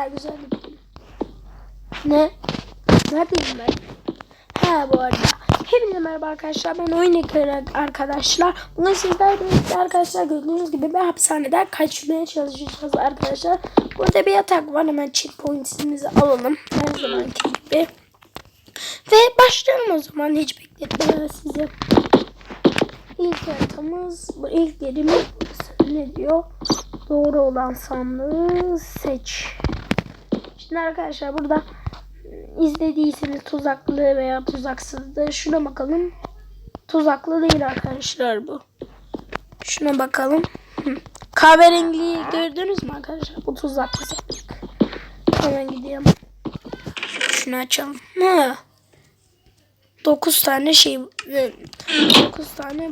daha güzel. Ne? Neredeyim ben? Ha bu arada. Hepinize merhaba arkadaşlar. Ben oyun ekranı arkadaşlar. Bugün sizlerle birlikte arkadaşlar gördüğünüz gibi bir hapishaneden kaçmaya çalışacağız arkadaşlar. Burada bir yatak var. Hemen checkpoint'imizi alalım. Her zamanki gibi. Ve başlayalım o zaman. Hiç bekletmeden size. İlk haritamız, bu ilk yerimiz ne diyor? Doğru olan sandığı seç. Şimdi arkadaşlar burada izlediyseniz tuzaklı veya tuzaksızdı. Şuna bakalım. Tuzaklı değil arkadaşlar bu. Şuna bakalım. Hı. Kahverengiyi gördünüz mü arkadaşlar? Bu tuzaklı. Hemen gidelim. Şunu açalım. Ha. 9 tane şey 9 tane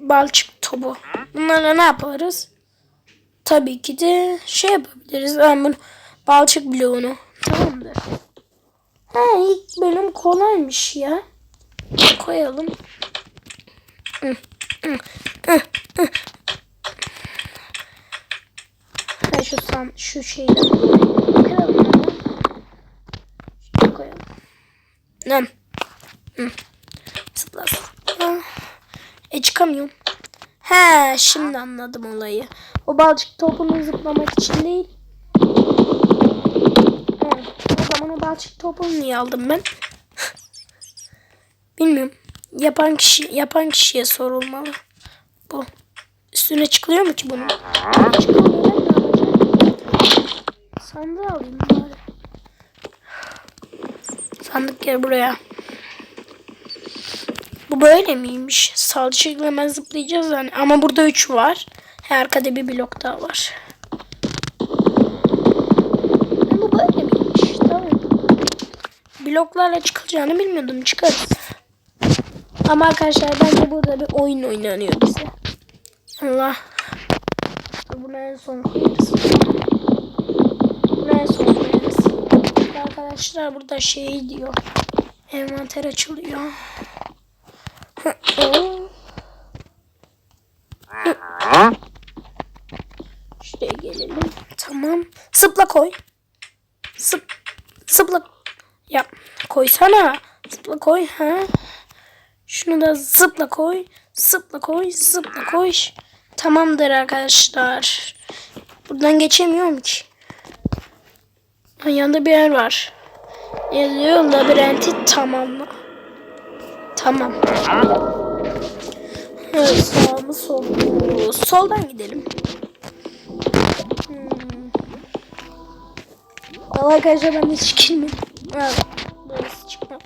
balçık topu. Bunlarla ne yaparız? Tabii ki de şey yapabiliriz. Ben bunu balçık bloğunu. Tamamdır. Ha ilk bölüm kolaymış ya. Koyalım. Ha şu sam şu şeyden kıralım. Şuraya koyalım. Nem. Zıpla zıpla. E çıkamıyorum. He şimdi anladım olayı. O balçık topunu zıplamak için değil. Evet. O balçık topunu niye aldım ben? Bilmiyorum. Yapan kişi yapan kişiye sorulmalı. Bu. Üstüne çıkılıyor mu ki bunun? Sandığı alayım bari. Sandık gel buraya. Bu böyle miymiş? Salçayla hemen zıplayacağız yani. Ama burada 3 var. He, arkada bir blok daha var. Ha, bu böyle miymiş? Tamam. Bloklarla çıkılacağını bilmiyordum. Çıkarız. Ama arkadaşlar bence burada bir oyun oynanıyor bize. Allah. Bunu en son koyarız. Bunu en son koyarız. Arkadaşlar burada şey diyor. Envanter açılıyor. Şuraya gelelim. Tamam. Sıpla koy. Sıp. Sıpla. Ya koysana. Sıpla koy. Ha. Şunu da zıpla koy. Zıpla koy. Zıpla koy. Tamamdır arkadaşlar. Buradan geçemiyorum ki. Ha, yanında bir yer var. Yazıyor labirenti tamamla. Tamam. Evet, sağ mı sol? Soldan gidelim. Hmm. Arkadaşlar ben hiç girmedim. Evet, burası çıkmaz.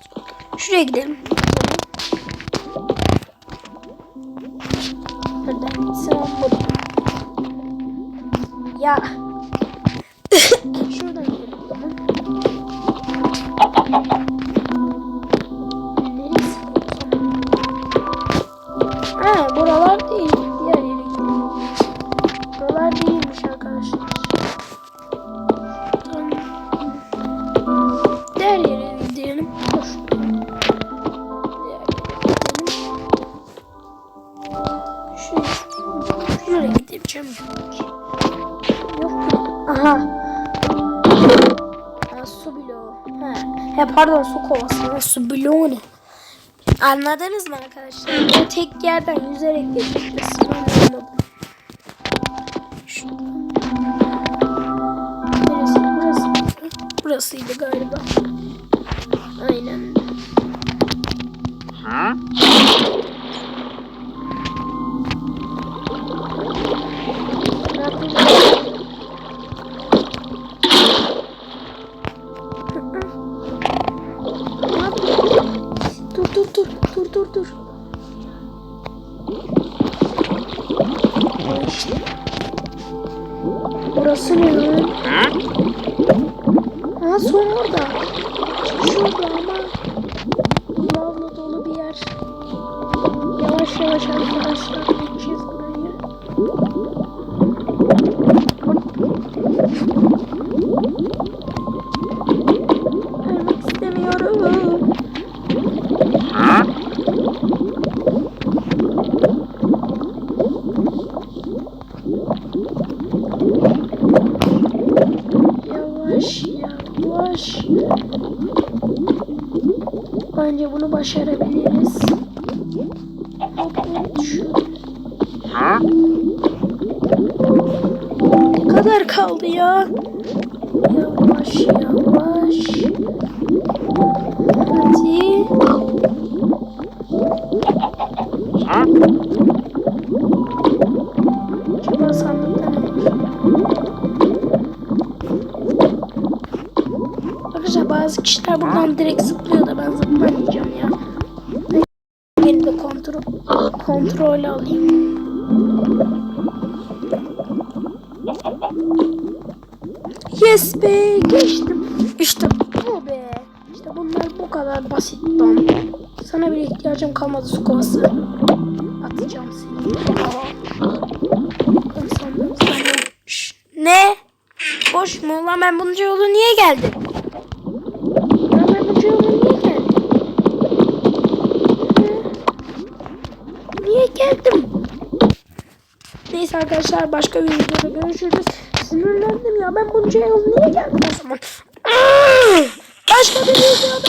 Şuraya gidelim. Nereden gitsem buradan. Ya. Aha. Ha, su bloğu. Ha. He pardon su kovası. Su bloğu ne? Anladınız mı arkadaşlar? Bu tek yerden yüzerek. Şuradan. Neresi? Burası. Burasıydı galiba. Aynen. Ne Al işte. Burası ne lan? Ha son orada. Şurada ama lavla dolu bir yer. Yavaş yavaş arkadaşlar Bence bunu başarabiliriz. Ne kadar kaldı ya? Yavaş yavaş. Hadi. Acaba sandıkta? Arkadaşlar bazı kişiler buradan direkt zıplıyor kontrol alayım. Yes be geçtim. İşte bu be. İşte bunlar bu kadar basit lan. Sana bile ihtiyacım kalmadı su kovası. Atacağım seni. Ne? Boş mu? Lan ben bunca yolu niye geldim? Lan ben bunca yolu niye geldim? Hı? Niye geldim? Neyse arkadaşlar başka bir videoda görüşürüz. Sinirlendim ya ben bunca yol niye geldim o zaman? Başka bir videoda